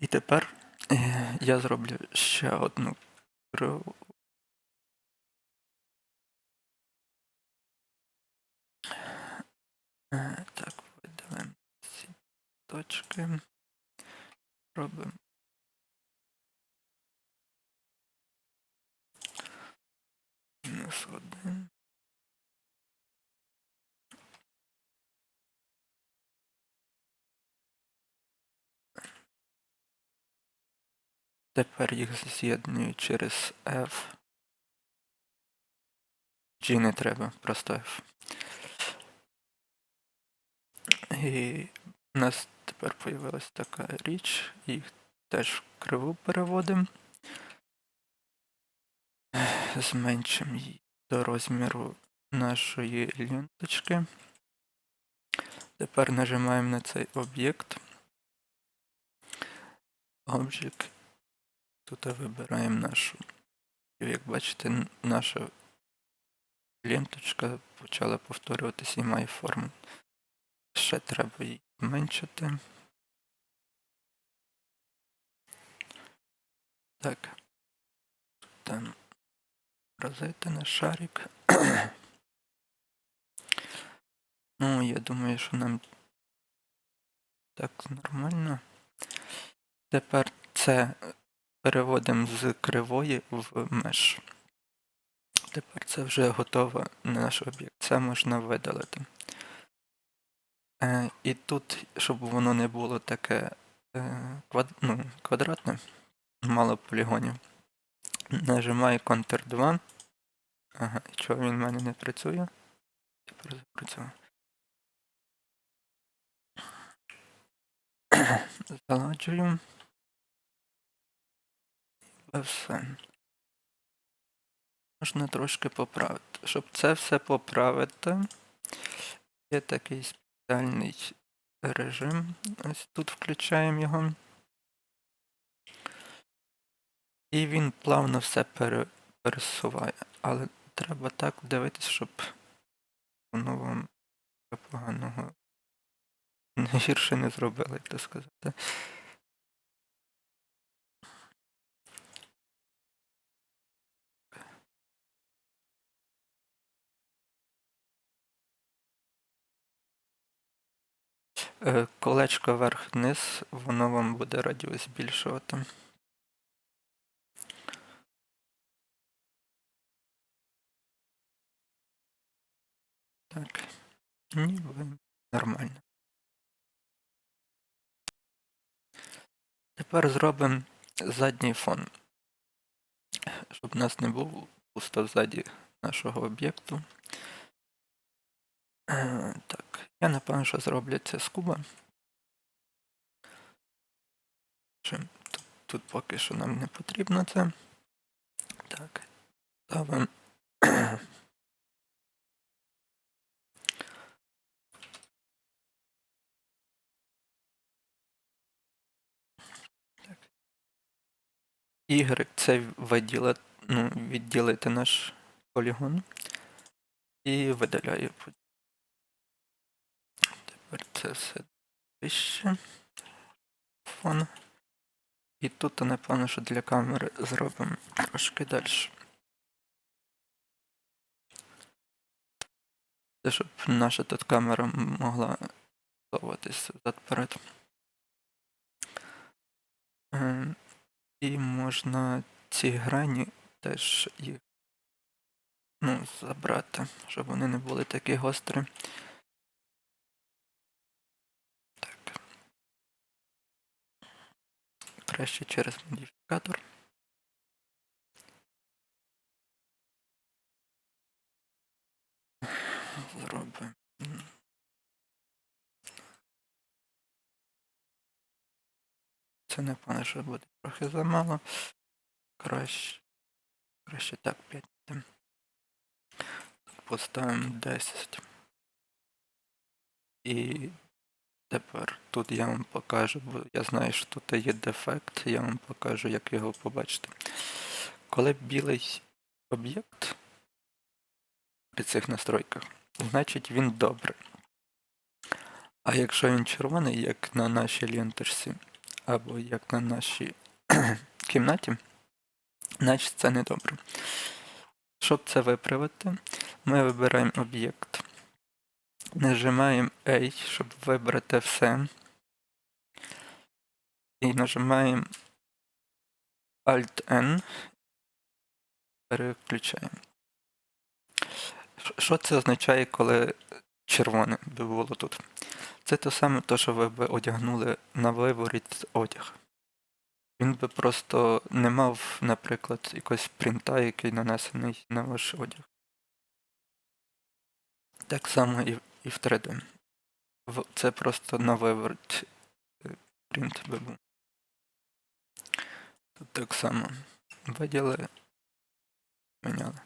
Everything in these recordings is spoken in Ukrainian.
І тепер е, я зроблю ще одну криву. Е, Так, видалимо ці точки. Робимо. Мінус один. Тепер їх з'єдную через F. G не треба, просто F. І у нас тепер появилась така річ, їх теж в криву переводимо. Зменшимо її до розміру нашої ленточки. Тепер нажимаємо на цей об'єкт. Object. Тут вибираємо нашу. Як бачите, наша ленточка почала повторюватися і має форму. Ще треба її зменшити. Так. Там розетка на шарик. ну, я думаю, що нам так нормально. Тепер це переводимо з кривої в меш. Тепер це вже готово на наш об'єкт. Це можна видалити. Е, і тут, щоб воно не було таке е, квад... ну, квадратне, мало полігонів. Нажимаю Ctrl 2. Ага, чого він в мене не працює? Тепер запрацює. Заладжую. Все. Можна трошки поправити. Щоб це все поправити, є такий спеціальний режим. Ось тут включаємо його. І він плавно все пере, пересуває. Але треба так дивитися, щоб воно вам поганого гірше не зробило, як сказати. Колечко вверх-вниз, воно вам буде радіус збільшувати. Так, ніби нормально. Тепер зробимо задній фон, щоб у нас не був пусто ззаді нашого об'єкту. Е, Так, я напевно, що зроблю це з куба. Тут, тут поки що нам не потрібно це. Так, ставимо. Y це виділити, ну, відділити наш полігон і видаляю. Це все вище. Фон. І тут, напевно, що для камери зробимо трошки далі. Це щоб наша тут камера могла совуватися взад-перед. Ем, І можна ці грані теж їх ну, забрати, щоб вони не були такі гострі. Краще через модифікатор. Зробимо. Це напевно, що буде трохи замало. Краще. Краще так 5. Поставимо 10. І тепер тут я вам покажу, бо я знаю, що тут є дефект, я вам покажу, як його побачити. Коли білий об'єкт при цих настройках, значить він добрий. А якщо він червоний, як на нашій ленточці, або як на нашій кімнаті, значить це не добре. Щоб це виправити, ми вибираємо об'єкт, нажимаємо A, щоб вибрати все. І нажимаємо Alt-N, переключаємо. Що це означає, коли червоне би було тут? Це те саме, то, що ви б одягнули на виворіт одяг. Він би просто не мав, наприклад, якогось принта, який нанесений на ваш одяг. Так само і, і в 3D. Це просто на виворіт е, принт би. Тут так само виділи, міняли.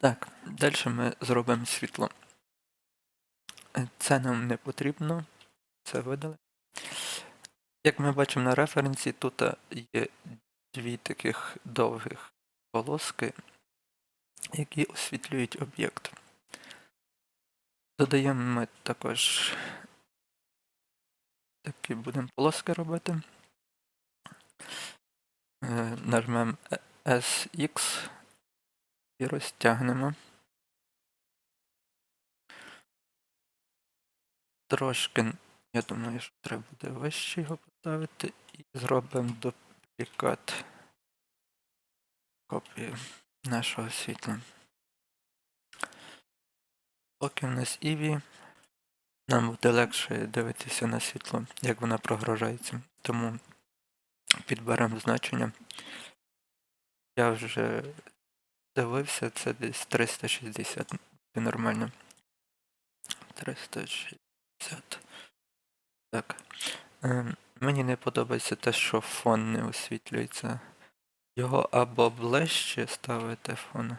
Так, далі ми зробимо світло. Е, Це нам не потрібно, це видали. Як ми бачимо на референсі, тут е, є дві таких довгих полоски, які освітлюють об'єкт. Додаємо ми також такі будемо полоски робити. Е, Нажмемо SX і розтягнемо. Трошки, я думаю, що треба буде вище його поставити і зробимо дуплікат копії нашого світла. Поки в нас Іві, нам буде легше дивитися на світло, як вона прогружається. Тому підберемо значення. Я вже дивився, це десь 360. Це нормально. 360. Так. Ем, мені не подобається те, що фон не освітлюється. Його або ближче ставити фон.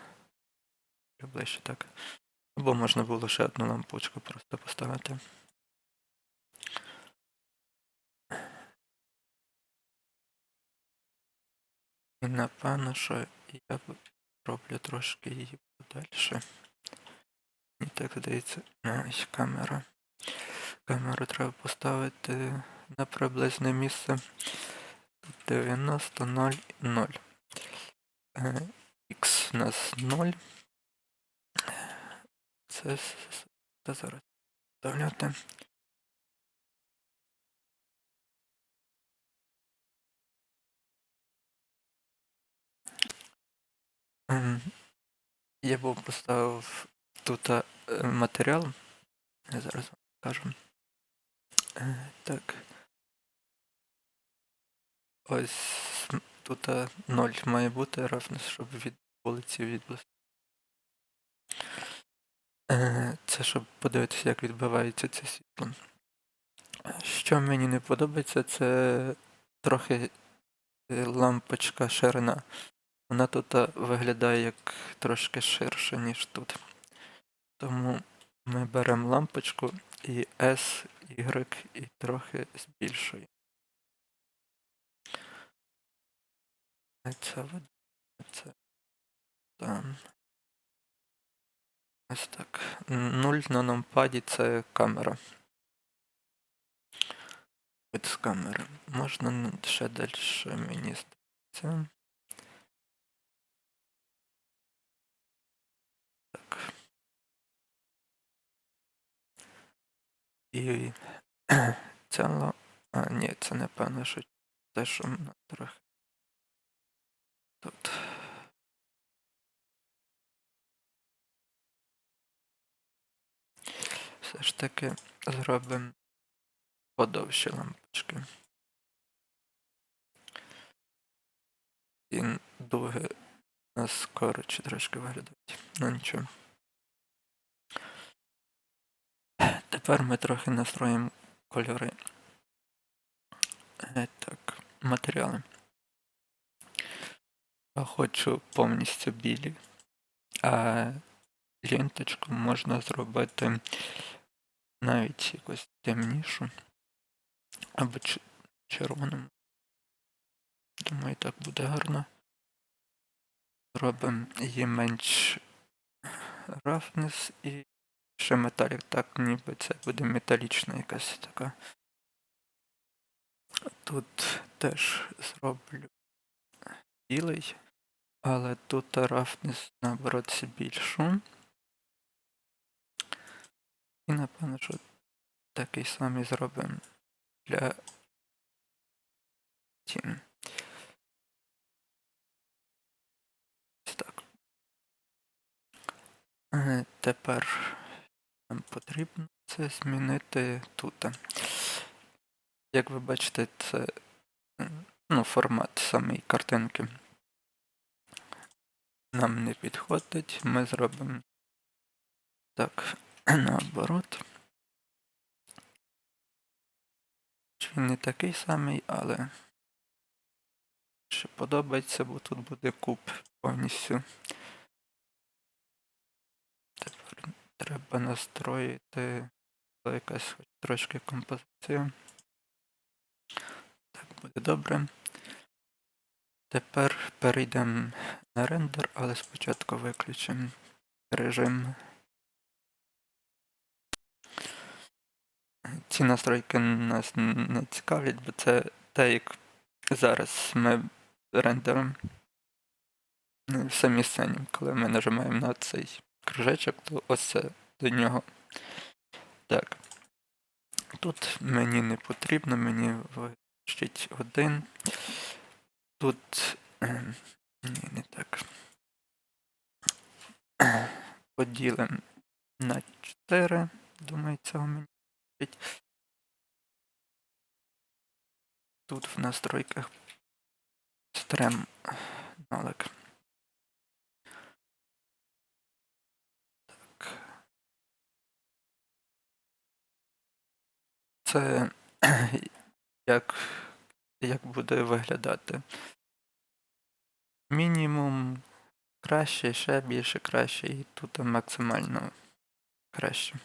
Ближче так. Або можна було ще одну лампочку просто поставити. І напевно, що я роблю трошки її подальше. Мені так здається, ось камера. Камеру треба поставити на приблизне місце. 90, 0, 0. У нас 0. Це зараз вставляти. Я був поставив тут е, матеріал. Я зараз вам покажу. Е, Так. Ось тут 0 має бути равно, щоб від вулиці відблиск. Е, Це щоб подивитися, як відбивається це світло. Е, Що мені не подобається, це трохи е, лампочка ширина. Вона тут е, виглядає як трошки ширше, ніж тут. Тому ми беремо лампочку і S, Y і трохи збільшуємо. Це видно, це там. Ось так. 0 на номпаді це камера. Вид з. Можна ще далі мені здається. Так. І ця ла- А, ні, це напевно, що те, що трохи. Тут. Все ж таки зробимо подовші лампочки. І дуги у нас коротше трошки виглядають. Ну нічого. Тепер ми трохи настроїмо кольори. Е, Так, матеріали. Хочу повністю білі. А ленточку можна зробити навіть якусь темнішу. Або ч- червоному. Думаю, так буде гарно. Робимо її менш roughness і ще металік, так ніби це буде металічна якась така. Тут теж зроблю білий, але тут рафність наоборот збільшу. І напевно, що такий самий зробимо для. Ось так. Е, Тепер нам потрібно це змінити тут. Як ви бачите, це ну, формат самої картинки нам не підходить. Ми зробимо так наоборот. Він не такий самий, але ще подобається, бо тут буде куб повністю. Тепер треба настроїти якась хоч трошки композиція. Так буде добре. Тепер перейдемо на рендер, але спочатку виключимо режим. Ці настройки нас не цікавлять, бо це те, як зараз ми рендером в самій сцені. Коли ми нажимаємо на цей кружечок, то ось це до нього. Так. Тут мені не потрібно, мені вистачить один. Тут. ем, Ні, не так. Поділимо на 4. Думаю, цього мені. Тут в настройках стрем нолик. Так. Це як, як буде виглядати. Мінімум краще, ще більше краще, і тут максимально краще.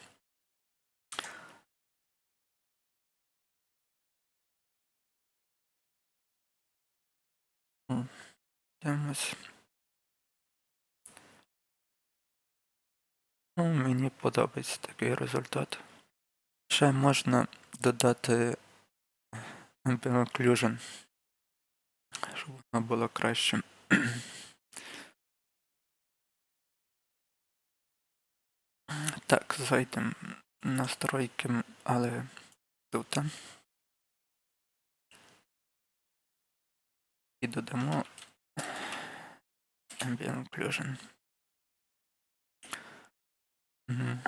Ну, мені подобається такий результат. Ще можна додати Ambient Occlusion, щоб воно було краще. Так, зайдемо настройки, але тут. І додамо Ambient Occlusion. Мгм.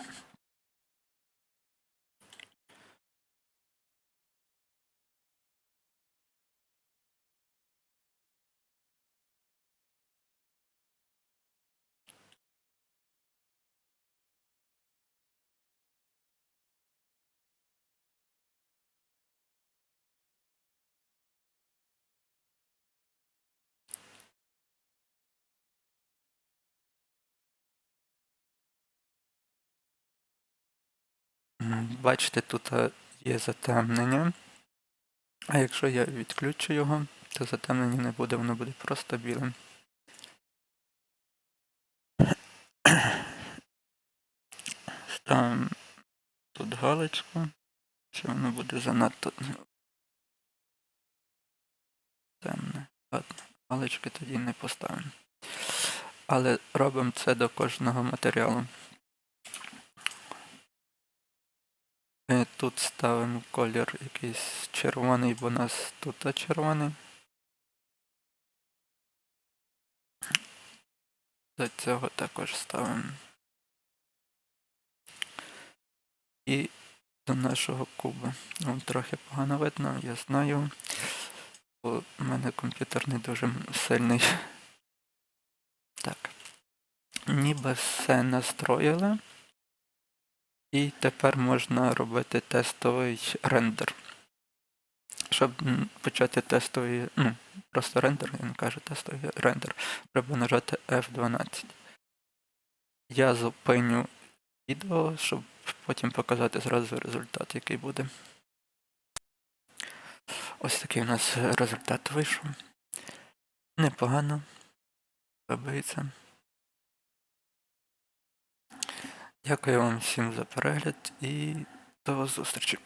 Бачите, тут е, є затемнення. А якщо я відключу його, то затемнення не буде, воно буде просто білим. Ставимо тут галочку. Чи воно буде занадто темне? Ладно, галочки тоді не поставимо. Але робимо це до кожного матеріалу. Е, Тут ставимо колір якийсь червоний, бо у нас тут червоний. До цього також ставимо. І до нашого куба. Ну, трохи погано видно, я знаю. Бо в мене комп'ютер не дуже сильний. Так. Ніби все настроїли. І тепер можна робити тестовий рендер. Щоб почати тестовий, ну, просто рендер, він каже тестовий рендер, треба нажати F12. Я зупиню відео, щоб потім показати зразу результат, який буде. Ось такий у нас результат вийшов. Непогано. Подобається. Дякую вам всім за перегляд і до зустрічі.